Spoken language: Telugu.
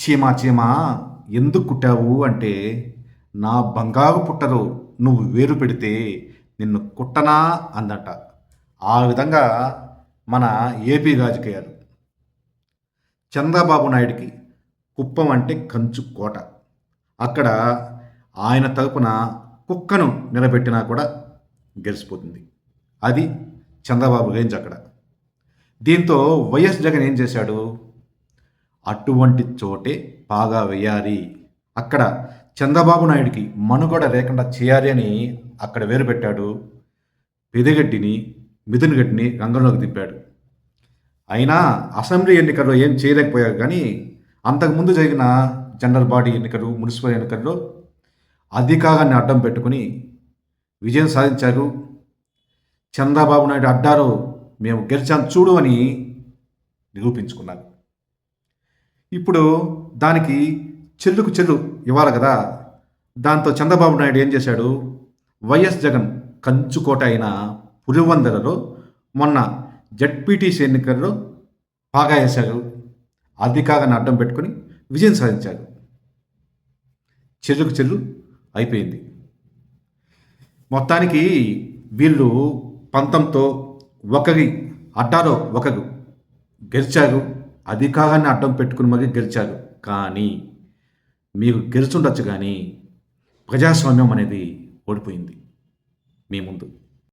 చీమా చీమా ఎందుకు కుట్టావు అంటే నా బంగారు పుట్టలో నువ్వు వేరు పెడితే నిన్ను కుట్టనా అందట. ఆ విధంగా మన ఏపీ రాజకీయాలు. చంద్రబాబు నాయుడికి కుప్పం అంటే కంచు కోట. అక్కడ ఆయన తరపున కుక్కను నిలబెట్టినా కూడా గెలిచిపోతుంది. అది చంద్రబాబు రేంజ్ అక్కడ. దీంతో వైఎస్ జగన్ ఏం చేశాడు? అటువంటి చోటే బాగా వేయాలి. అక్కడ చంద్రబాబు నాయుడికి మనుగడ లేకుండా చేయాలి అని అక్కడ వేరు పెట్టాడు. పెదిగడ్డిని మిథున్ గడ్డిని రంగంలోకి దింపాడు. అయినా అసెంబ్లీ ఎన్నికల్లో ఏం చేయలేకపోయారు కానీ అంతకుముందు జరిగిన జనరల్ బాడీ ఎన్నికలు మున్సిపల్ ఎన్నికల్లో అధికారాన్ని అడ్డం పెట్టుకుని విజయం సాధించారు. చంద్రబాబు నాయుడు అడ్డారు మేము గెలిచాం చూడు అని నిరూపించుకున్నారు. ఇప్పుడు దానికి చెల్లుకు చెల్లు ఇవ్వాలి కదా. దాంతో చంద్రబాబు నాయుడు ఏం చేశాడు? వైఎస్ జగన్ కంచుకోట అయిన పులివందలలో మొన్న జడ్పీటీసీ ఎన్నికల్లో బాగా వేశారు. అధికారాన్ని అడ్డం పెట్టుకుని విజయం సాధించారు. చెల్లుకు చెల్లు అయిపోయింది. మొత్తానికి వీళ్ళు పంతంతో ఒకరి అడ్డాలో ఒకరు గెలిచారు. అధికారాన్ని అడ్డం పెట్టుకుని మరీ గెలిచారు. కానీ మీరు గెలుచుండొచ్చు కానీ ప్రజాస్వామ్యం అనేది ఓడిపోయింది. మీ ముందు.